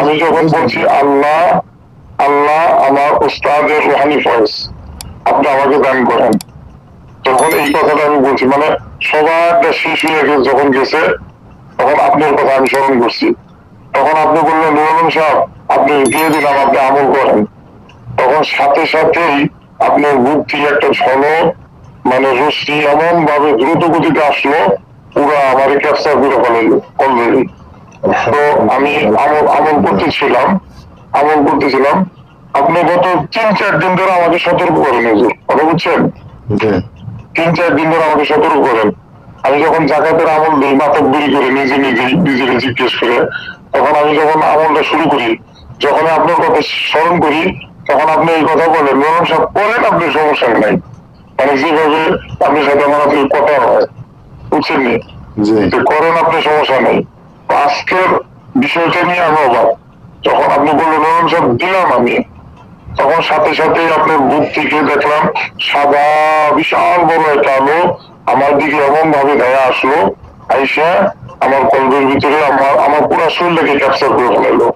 আমি যখন বলছি, আল্লাহ আল্লাহ আমার উস্তাদের রোহানি ফয়েজ আপনি আমাকে দান করেন। তখন এই কথাটা আমি বলছি মানে সবার শেষ হয়ে গেছে যখন গেছে, তখন আপনার কথা আমি স্মরণ করছি। তখন আপনি বললেন, নুরুল সাহেব, আপনি দিয়ে দিলাম আপনি আমল করেন। তখন সাথে সাথেই আপনার বুক থেকে একটা ঝলক মানে রশ্মি এমন ভাবে দ্রুত গতিতে আসলো, পুরো আমার ক্যাপচার করে ফেলাইলো অলরেডি। তো আমি আমল আমল করতেছিলাম আমল করতেছিলাম আপনি গত তিন চার দিন ধরে আমাকে সতর্ক করেন কথা বুঝছেন? তিন চার দিন ধরে আমাকে সতর্ক করেন। আমি যখন জাকাতের আমল দিই মাতব্বরি করে নিজে নিজেই নিজেকে জিজ্ঞেস করে তখন আমি যখন আমলটা শুরু করি যখন আপনার কথা স্মরণ করি তখন আপনি এই কথা বলেন। ম্যাডাম সব করেন আপনি সমস্যা নাই। মানে যেভাবে আপনার সাথে আমার আপনার কথা হয়। বুঝছেন করেন আপনি সমস্যা নেই। আজকের বিষয়টা নিয়ে আমি অবাক। যখন আপনি বললেন সব দিলাম আমি। তখন সাথে সাথে আপনার বুক থেকে দেখলাম সাদা বিশাল বড় একটা আলো আমার দিকে এমন ভাবে গায়ে আসলো। আইসা আমার কলবের ভিতরে আমার আমার পুরো শরীরটাকে ক্যাপচার করে ফেলাইলো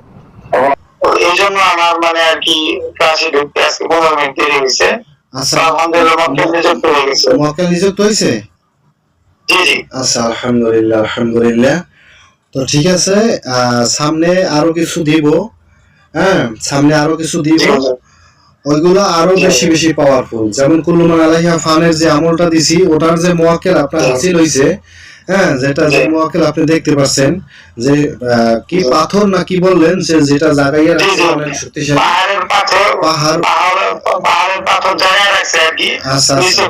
এই জন্য আমার মানে আর কি ক্লাসে ঢুকতে আজকে পনেরো মিনিট দেরি হয়েছে। আচ্ছা। আলহামদুলিল্লাহ জি জি। আচ্ছা আলহামদুলিল্লাহ আলহামদুলিল্লাহ। তো ঠিক আছে সামনে আরও কিছু দিব হ্যাঁ সামনে আরও কিছু দিব। ওইগুলো আরও বেশি বেশি পাওয়ারফুল যেমন কুল্লুমান আলাইহা ফানের যে আমলটা দিছি ওটার যে মোয়াক্কেল আপনার হাসিল হইছে হ্যাঁ যেটা যে মোয়াক্কেল আপনি দেখতে পাচ্ছেন যে কি পাথর না কি বললেন সে যেটা জাগাইয়া রাখছে অনেক শক্তিশালী। পাহাড়। আচ্ছা, আচ্ছা।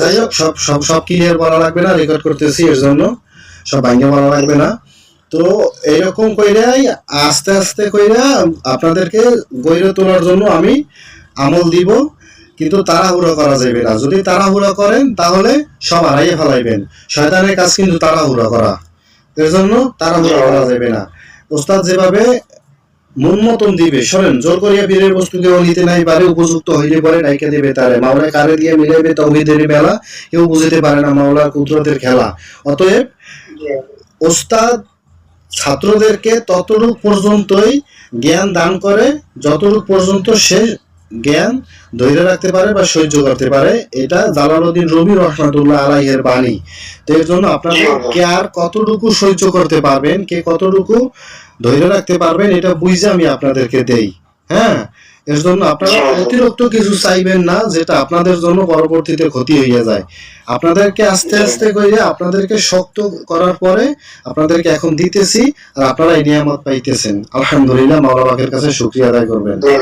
যাই হোক সব সব সব ক্লিয়ার বলা লাগবে না রেকর্ড করতেছি এর জন্য। সব ভাঙ্গে বলা লাগবে না। তো এরকম কইরাই আস্তে আস্তে কইরা আপনাদেরকে গইরে তোলার জন্য আমি আমল দিব কিন্তু তাড়াহুড়ো করা যাবে না। যদি তাড়াহুড়ো করেন তাহলে সব হারাইয়ে ফেলাইবেন। শয়তানের কাজ কিন্তু তাড়াহুড়ো করা। এর জন্য তাড়াহুড়ো করা যাবে না। ওস্তাদ যেভাবে মন মতন দিবে শোনেন জোর করিয়া বীরের বস্তু কেউ নিতে নাই পারে উপযুক্ত হইলে পরে ডাইকে দেবে তারে। মাওলা কারে দিয়ে মিলাইবে তৌহিদের বেলা কেউ বুঝতে পারে না মাওলার কুদরতের খেলা। অতএব ওস্তাদ ছাত্রদেরকে ততটুক পর্যন্তই জ্ঞান দান করে যতটুক পর্যন্ত সে জ্ঞান ধৈর্য রাখতে পারে বা সহ্য করতে পারে এটা জালালউদ্দিন রবি রহমাতুল্লাহ আলাইহের বাণী। তো এর জন্য আপনারা কে আর কতটুকু সহ্য করতে পারবেন কে কতটুকু ধৈর্য রাখতে পারবেন এটা বুঝে আমি আপনাদেরকে দেই। হ্যাঁ? এর জন্য আপনারা অতিরিক্ত কিছু চাইবেন না যেটা আপনাদের জন্য পরবর্তীতে ক্ষতি হয়ে যায়। আপনাদেরকে আস্তে আস্তে করে আপনাদেরকে শক্ত করার পরে আপনাদেরকে এখন দিতেছি আর আপনারা এই নিয়ামত পাইতেছেন। আলহামদুলিল্লাহ মা বাবাকে কাছে শুক্রিয়া আদায় করবেন। জি